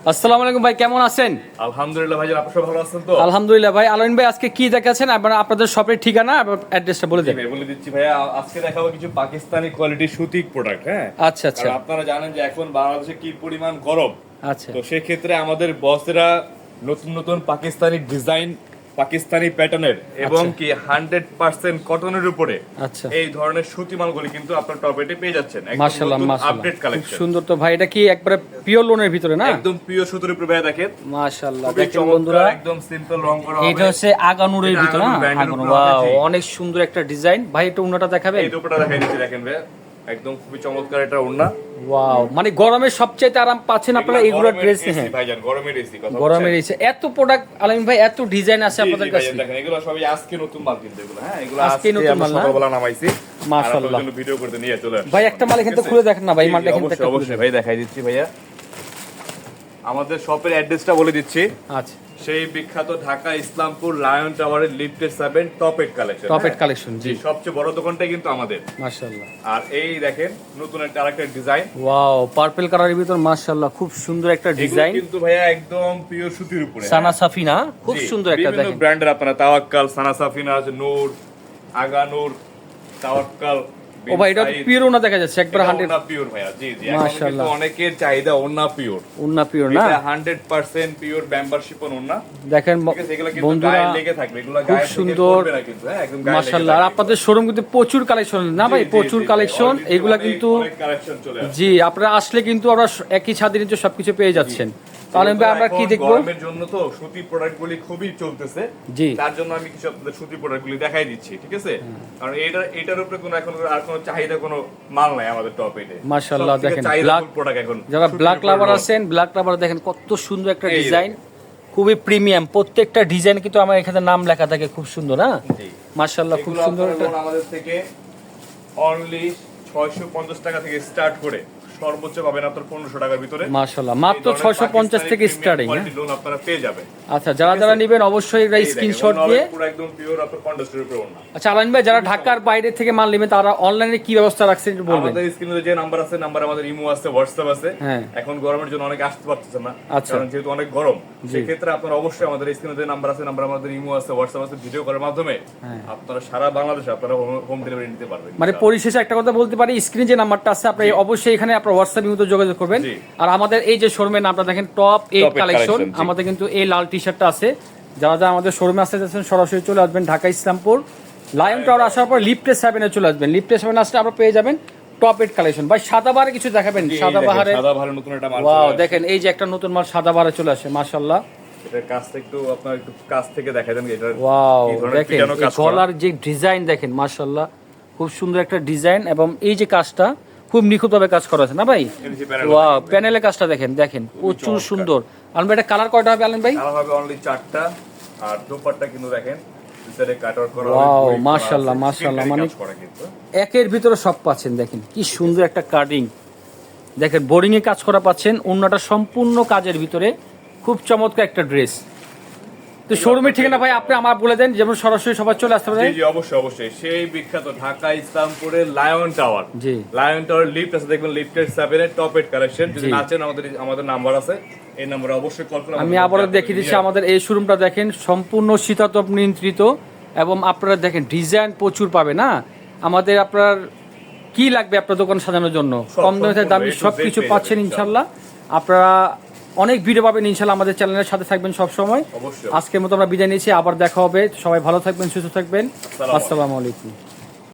আসসালামু আলাইকুম ভাই কেমন আছেন? আলহামদুলিল্লাহ ভাই আপনি সব ভালো আছেন তো? আলহামদুলিল্লাহ ভাই আলোয়ন ভাই আজকে কি দেখাচ্ছেন? আপনারা আপনাদের শপের ঠিকানা এবং অ্যাড্রেসটা বলে জি বলে দিচ্ছি ভাইয়া আজকে দেখাবো কিছু পাকিস্তানি কোয়ালিটি সুতিক প্রোডাক্ট হ্যাঁ? আচ্ছা আচ্ছা। আপনারা জানেন যে এখন বাংলাদেশে কি পরিমাণ গরম। আচ্ছা। তো সেক্ষেত্রে আমাদের বসেরা নতুন নতুন পাকিস্তানি ডিজাইন পাকিস্তানি প্যাটার্নের এবং কি হান্ড্রেড পার্সেন্ট কটনের উপরে আচ্ছা। এই ধরনের সুতি মালগুলি কিন্তু আপনার টপেটে পেয়ে যাচ্ছেন। মাশাআল্লাহ আপডেট কালেকশন সুন্দর তো। ভাই এটা কি একবারে পিওর লোনের ভিতরে না? একদম প্রিয় সুতির উপরে ভাইয়া দেখেন। মাশাআল্লাহ দেখেন বন্ধুরা। একদম সিম্পল রং করা এটা হচ্ছে আগানুরের ভিতরে না? আগানুর হবে। অনেক সুন্দর একটা ডিজাইন ভাই এটা উন্নটা দেখাবেন। এই দুটোটা দেখাই দিচ্ছি দেখেন ভাইয়া। একদম খুবই চমৎকার এটা ওড়না। ওয়াও মানে গরমে সবচেয়ে আরাম পাচ্ছেন আপনারা এগুলো ড্রেস হ্যাঁ। ভাইজান গরমের এসি কথা গরমের বলছেন? এত প্রোডাক্ট আলমিন ভাই এত ডিজাইন আছে আপনাদের কাছে? দেখেন এগুলো সবই আজকে নতুন মাল কিন্তু এগুলো হ্যাঁ এগুলো আজকে নতুন মাল না? সকালবেলা নামাইছি। মাশাআল্লাহ। ভিডিও করতে নিয়ে চলে ভাই একটা মাল এখান থেকে খুলে দেখেন না ভাই মালটা এখান থেকে অবশ্যই। ভাই দেখাই দিচ্ছি ভাইয়া। আমাদের শপের অ্যাড্রেসটা বলে দিচ্ছি। আচ্ছা। সেই বিখ্যাত ঢাকা ইসলামপুর লায়ন টাওয়ারের লিফটের seven top ed collection. Top ed collection ji. সবচেয়ে বড় দোকানটাই কিন্তু আমাদের। মাশাআল্লাহ। আর এই দেখেন নতুন একটা আরেকটা ডিজাইন। ওয়াও পার্পল কালারের ভিতর মাশাআল্লাহ খুব সুন্দর একটা ডিজাইন। কিন্তু ভাইয়া একদম পিওর সুতির উপরে। হ্যাঁ? সানা সাফিনা খুব সুন্দর একটা দেখেন। বিভিন্ন ব্র্যান্ডের আপনারা তাওয়াক্কাল সানা সাফিনা আছে নূর আগা নূর তাওয়াক্কাল ও ভাই এটা পিওর দেখা যাচ্ছে একবার ওনা পিওর ভাইয়া জি জি মাশাআল্লাহ। অনেকের চাহিদা ওনা পিওর পিওর না? এটা 100% পিওর মেম্বারশিপ ওনা। দেখেন বন্ধুরা লেগে থাকবে এগুলো খুব গায়ে সুন্দর। হ্যাঁ মাশাআল্লাহ। আর আপনাদের শোরুম কিন্তু প্রচুর কালেকশন না ভাই প্রচুর কালেকশন এগুলা কিন্তু জি আপনারা আসলে কিন্তু আমরা একই ছাদের নিচে সবকিছু পেয়ে যাচ্ছেন। তাহলে আমরা কি দেখব? গরমের জন্য তো সুতি খুবই চলতেছে জি। তার জন্য আমি কিছু আপনাদের সুতি দেখাই দিচ্ছি ঠিক আছে? কারণ এটা এটার উপরে কোনো এখন আর কোনো চাহিদা কোনো মাল নাই আমাদের টপ এটে মাশাআল্লাহ, দেখেন, black- প্রোডাক্ট এখন যারা ব্ল্যাক লাভার আছেন ব্ল্যাক লাভার দেখেন কত সুন্দর একটা ডিজাইন খুবই প্রিমিয়াম প্রত্যেকটা ডিজাইন কিন্তু আমার এখানে নাম লেখা থাকে খুব সুন্দর না জি। মাশাআল্লাহ খুব সুন্দর আমাদের থেকে অনলি 650 টাকা থেকে স্টার্ট করে। সর্বোচ্চ পাবেন আপনার 1500 টাকার ভিতরে। মাশাআল্লাহ। মাত্র ধরনের 650 থেকে স্টার্টিং লোন আপনারা পেয়ে যাবেন। আচ্ছা যারা যারা নেবেন অবশ্যই এটা স্ক্রিনশট দিয়ে পুরো একদম পিওর আপনার কন্ডাস্টের উপরে আচ্ছা আলাইন ভাই যারা ঢাকার বাইরে থেকে মাল তারা অনলাইনে কি ব্যবস্থা রাখছেন একটু বলবেন? আমাদের স্ক্রিনে যে নাম্বার আছে নাম্বার আমাদের ইমো আছে হোয়াটসঅ্যাপ আছে। হ্যাঁ। এখন গরমের জন্য অনেকে আসতে পারতেছে না আচ্ছা। কারণ যেহেতু অনেক গরম সেক্ষেত্রে আপনারা অবশ্যই আমাদের স্ক্রিনে যে নাম্বার আছে নাম্বার আমাদের ইমো আছে হোয়াটসঅ্যাপ আছে ভিডিও করার মাধ্যমে হ্যাঁ। আপনারা সারা বাংলাদেশে আপনারা হোম ডেলিভারি নিতে পারবেন মানে পরিশেষে একটা কথা বলতে পারি স্ক্রিনে যে নাম্বারটা আছে আপনি অবশ্যই এখানে আপনার হোয়াটসঅ্যাপ ইমোতে যোগাযোগ করবেন। আর আমাদের এই যে শোরুমের নামটা দেখেন টপ এইট কালেকশন আমাদের কিন্তু এই লাল টি শার্টটা আছে। যারা যারা আমাদের শোরুমে আসতে যাচ্ছেন সরাসরি চলে আসবেন ঢাকা ইসলামপুর। লায়ন টাওয়ার আসার পর লিফটে সেভেনে চলে আসবেন। লিফটে সেভেন আসলে আপনারা পেয়ে যাবেন টপ কালেকশন ভাই কিছু দেখাবেন? জি, এই সাদা দেখেন, বাহারে নতুন একটা মাল ওয়াও দেখেন এই যে একটা নতুন মাল সাদা বাহারে চলে আসে এটার কাজটা একটু আপনার একটু কাছ থেকে দেখা দেন এটা ওয়াও দেখেন। গলার যে ডিজাইন দেখেন খুব সুন্দর একটা ডিজাইন এবং এই যে কাজটা খুব নিখুঁতভাবে কাজ করা আছে না ভাই? এই যে প্যানেলের কাজটা দেখেন দেখেন প্রচুর সুন্দর। আলম ভাই এটা কালার কয়টা হবে আলম ভাই? কালার হবে অনলি চারটা আর দোপাট্টা কিন্তু দেখেন মাশাআল্লাহ, skin মানে- একের ভিতরে সব পাচ্ছেন দেখেন কি সুন্দর একটা কাটিং দেখেন বোরিং এ কাজ করা পাচ্ছেন অন্যটা সম্পূর্ণ কাজের ভিতরে। খুব চমৎকার একটা ড্রেস তো শোরুমের ঠিকানা ভাই আপনি আমার বলে দেন যেমন সরাসরি সবাই চলে আসতে পারে জি অবশ্যই অবশ্যই। সেই বিখ্যাত Dhaka ইসলামপুরের lion tower ji. Lion tower lift আছে দেখবেন লিফটের সেভেনের টপ এড কালেকশন যদি জি। না চান আমাদের আমাদের নাম্বার আছে। এই নাম্বারে অবশ্যই কল করুন আমি আবারও দেখিয়ে দিচ্ছি আমাদের এই শোরুমটা দেখেন সম্পূর্ণ শীতাতপ নিয়ন্ত্রিত এবং আপনারা দেখেন ডিজাইন প্রচুর পাবে না? আমাদের আপনার কি লাগবে আপনার দোকান সাজানোর জন্য? কম দামে দামি সব কিছু পাচ্ছেন ইনশাল্লাহ। আপনারা অনেক ভিডিও পাবেন ইনশাল্লাহ আমাদের চ্যানেলের সাথে থাকবেন সবসময়। আজকের মতো আমরা বিদায় নিয়েছি আবার দেখা হবে। সবাই ভালো থাকবেন সুস্থ থাকবেন। আসসালামু আসসালামু আলাইকুম।